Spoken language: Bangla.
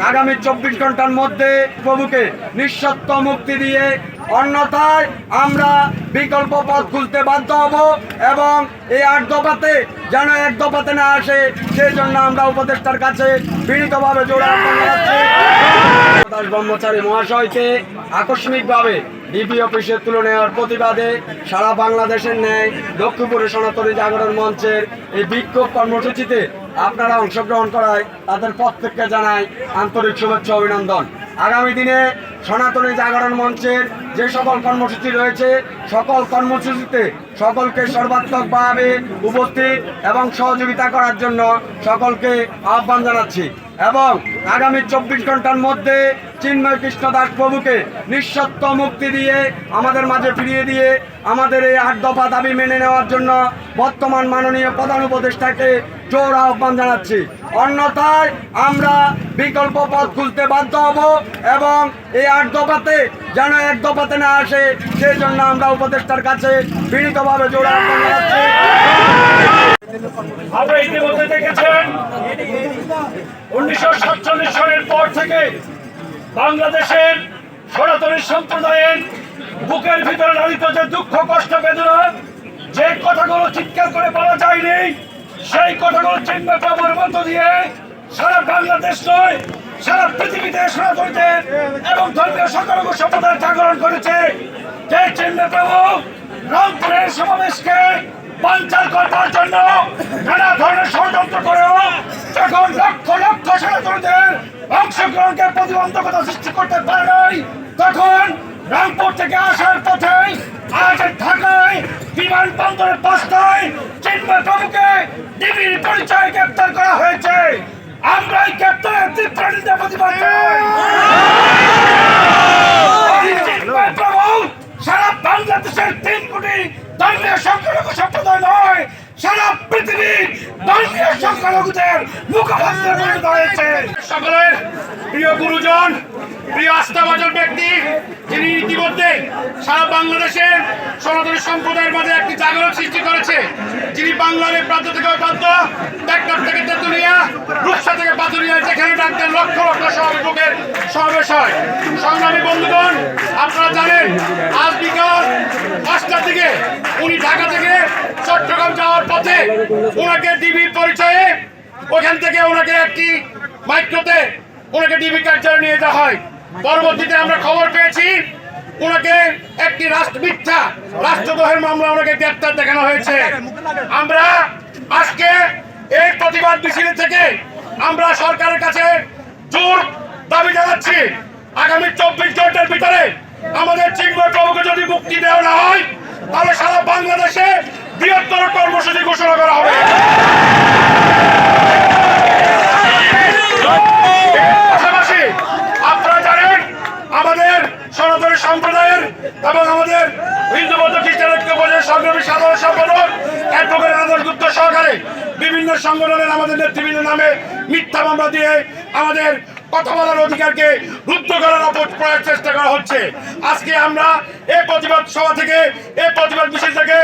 আগামী চব্বিশ ঘণ্টার মধ্যে প্রভুকে নিঃস্বত্ব মুক্তি দিয়ে অন্যথায় আমরা বিকল্প পথ খুঁজতে বাধ্য হব এবং এই আট দফাতে যেন এক দফাতে না আসে, সেই জন্য আমরা উপদেষ্টার কাছে বিনীতভাবে জোড়া দাস ব্রহ্মচারী মহাশয়কে আকস্মিকভাবে ডিবি অফিসে তুলে নেওয়ার প্রতিবাদে সারা বাংলাদেশের ন্যায় লক্ষ্মীপুরে সনাতনী জাগরণ মঞ্চের এই বিক্ষোভ কর্মসূচিতে আপনারা অংশগ্রহণ করায় তাদের প্রত্যেককে জানাই আন্তরিক শুভেচ্ছা অভিনন্দন। আগামী দিনে সনাতনী জাগরণ মঞ্চের যে সকল কর্মসূচি রয়েছে, সকল কর্মসূচিতে সকলকে সর্বাত্মকভাবে উপস্থিত এবং সহযোগিতা করার জন্য সকলকে আহ্বান জানাচ্ছি। এবং আগামী চব্বিশ ঘণ্টার মধ্যে চিন্ময় কৃষ্ণ দাস প্রভুকে নিঃসত্ব মুক্তি দিয়ে আমাদের মাঝে ফিরিয়ে দিয়ে আমাদের এই আট দফা দাবি মেনে নেওয়ার জন্য বর্তমান মাননীয় প্রধান উপদেষ্টাকে জোর আহ্বান জানাচ্ছি। অন্যথায় আমরা বিকল্প পথ খুঁজতে বাধ্য হব এবং এই আট দফাতে যেন এক দফাতে না আসে, সেই জন্য আমরা উপদেষ্টার কাছে বিনীতভাবে জোর আহ্বান আপনারা ইতিমধ্যে দেখেছেন, উনিশশো সাতচল্লিশ সালের পর থেকে বাংলাদেশের সনাতনী সম্প্রদায়ের বুকের ভিতরে লালিত যে দুঃখ, কষ্ট, বেদনা, যে কথাগুলো চিৎকার করে বলা যায়নি, সেই কথাগুলো চিহ্ন প্রমাণের মধ্য দিয়ে সারা বাংলাদেশ নয়, সারা পৃথিবীতে সনাতনীদের এবং ধর্মীয় সংখ্যালঘু সম্প্রদায় জাগরণ করেছে। যে চিহ্ন প্রভু রংপুরের সমাবেশকে বাঞ্চাল করার জন্য নানা ধরনের ষড়যন্ত্র করেও যখন লক্ষ লক্ষ সনাতনীদের অংশগ্রহণকে প্রতিবন্ধকতা সৃষ্টি করতে পারে নাই, তখন রামপুর থেকে আসার পথে আজ ঢাকায় বিমানবন্দরের পাঁচটায় চিন্ময় প্রভুকে ডিবির পরিচয় গ্রেপ্তার করা হয়েছে আমরা এই গ্রেপ্তারের তীব্র নিন্দা প্রতিবাদ জানাই। এই চিন্ময় প্রভু সারা বাংলাদেশের তিন কোটি ধর্মীয় সংখ্যালঘু সম্প্রদায় নয় সারা পৃথিবীর ধর্মীয় সংখ্যালঘুদের মুখপাত্র করে দাঁড়িয়েছে সকলের প্রিয় গুরুজন, প্রিয় আস্থাভাজন ব্যক্তি, যিনি ইতিমধ্যে সারা বাংলাদেশের সনাতনী সম্প্রদায়ের মাঝে একটি জাগরণ সৃষ্টি করেছে, যিনি বাংলার প্রান্ত থেকে প্রান্ত টেকনাফ থেকে তেতুলিয়া, রূপসা থেকে পাতুরিয়া যেখানে ডাক্তার লক্ষ লক্ষ সমাবেশের সমাবেশ হয়। সংগ্রামী বন্ধুগণ, আপনারা জানেন, আজ বিকাল পাঁচটার দিকে উনি ঢাকা থেকে চট্টগ্রাম যাওয়ার পথে ওনাকে ডিবির পরিচয়ে ওখান থেকে ওনাকে একটি মাইক্রোতে ওনাকে ডিবি কার্যালয়ে নিয়ে যাওয়া হয়। পরবর্তীতে আমরা খবর পেয়েছি, ওনাকে একটি রাষ্ট্র মিথ্যা, রাষ্ট্রদ্রোহের মামলা ওনাকে গ্রেপ্তার দেখানো হয়েছে। আমরা আজকে এই প্রতিবাদ মিছিল থেকে আমরা সরকারের কাছে জোর দাবি জানাচ্ছি। আগামী চব্বিশ ঘণ্টার ভিতরে আমাদের চিন্ময় প্রভুকে যদি মুক্তি দেওয়া না হয়, তাহলে সারা বাংলাদেশে বৃহত্তর কর্মসূচি ঘোষণা করা হবে পাশাপাশি আপনারা জানেন আমাদের সনাতনী সম্প্রদায়ের এবং আমাদের হিন্দু বৌদ্ধ খ্রিস্টান ঐক্য পরিষদের সংগ্রামী সাধারণ সম্পাদক, অ্যাডভোকেট আদর গুপ্ত সহকারে বিভিন্ন সংগঠনের আমাদের নেতৃবৃন্দ নামে মিথ্যা মামলা দিয়ে আমাদের কথা বলার অধিকারকে রুদ্ধ করার প্রয়াস চেষ্টা করা হচ্ছে। আজকে আমরা এই প্রতিবাদ সভা থেকে এই প্রতিবাদ বিশেষ থেকে